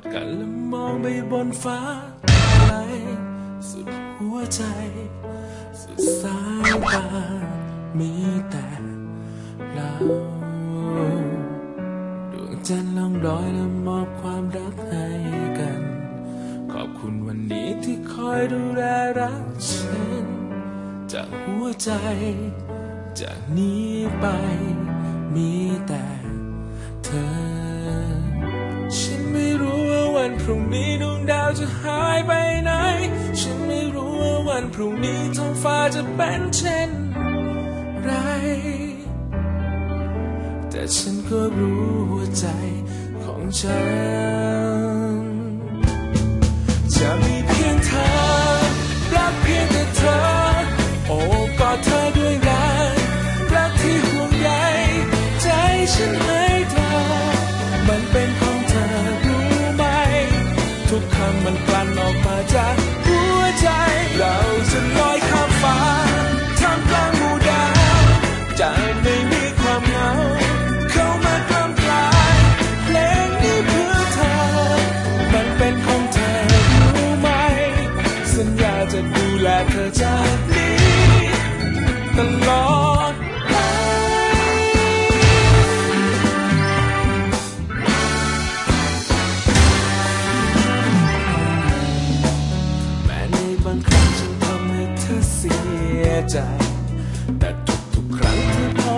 ดกันและมองไปบนฟ้าไกลสุดหัวใจ สุดสายตามีแต่เราดวงจันทร์ล่องลอยและมอบความรักให้กัน ขอบคุณวันนี้ที่คอยดูแลรักฉัน จากหัวใจ จากนี้ไปมีแต่เธอ รุ่งนี้ดวงดาวจะหายไปไหน ฉันไม่รู้ว่าวันพรุ่งนี้ท้องฟ้าจะเป็นเช่นไร แต่ฉันก็รู้หัวใจของฉัน จะมีเพียงเธอ ทุ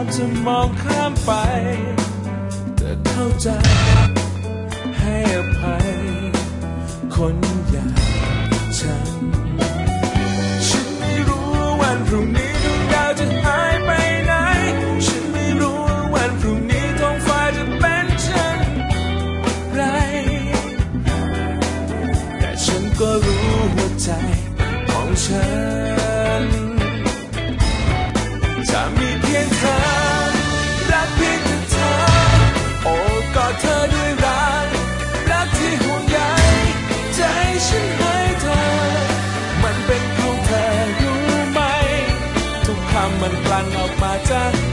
อพร้อมจะมองข้ามไป แต่เข้าใจ ให้อภัย คนอย่างฉัน อ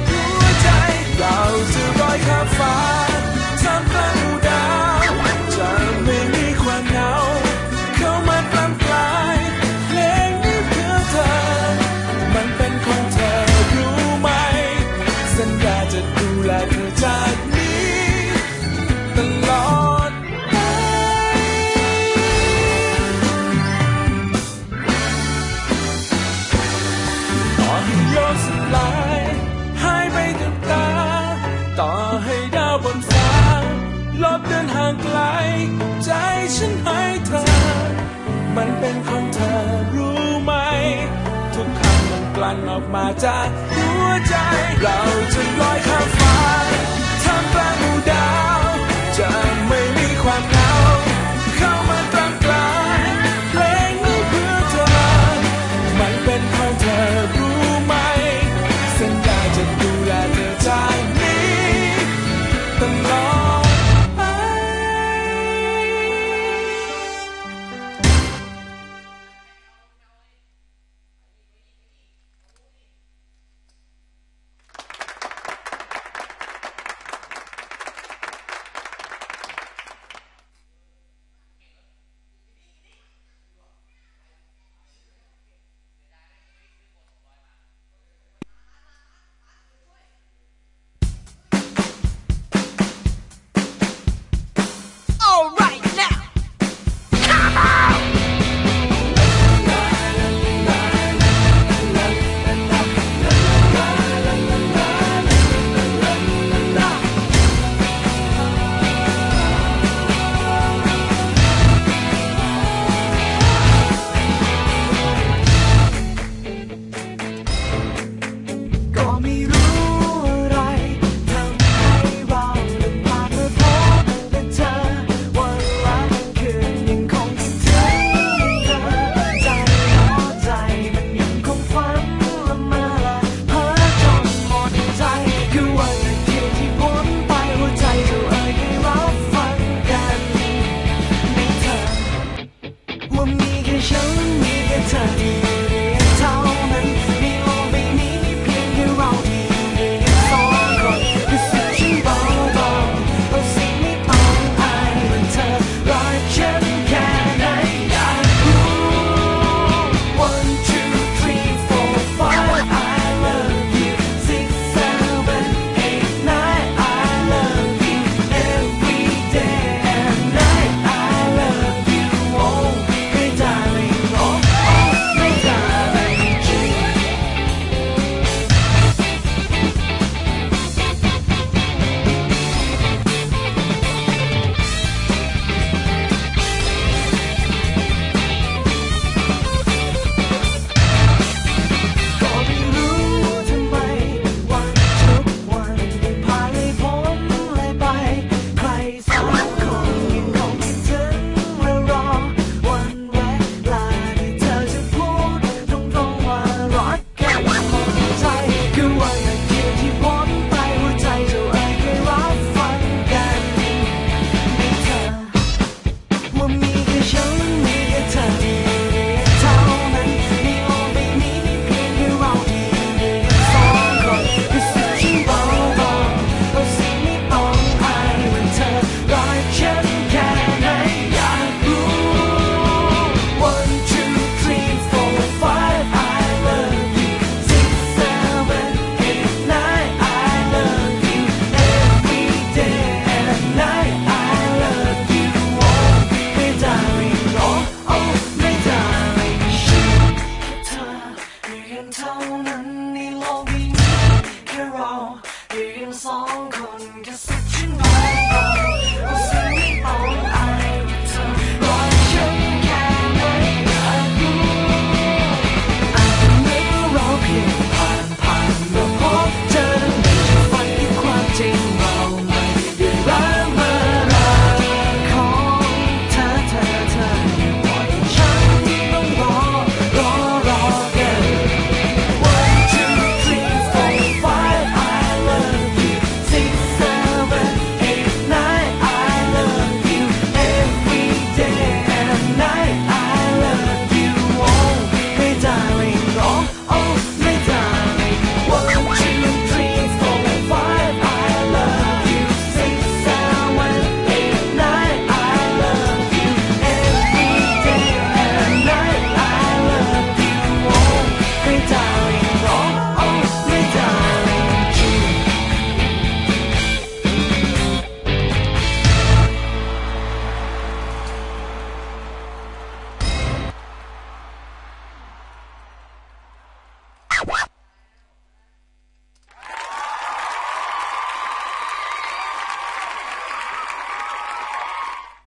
ลบเดินห่างไกล ใจฉันให้เธอ มันเป็นของเธอรู้ไหม ทุกคำมันกลั่นออกมาจากหัวใจ เราจะลอยข้าม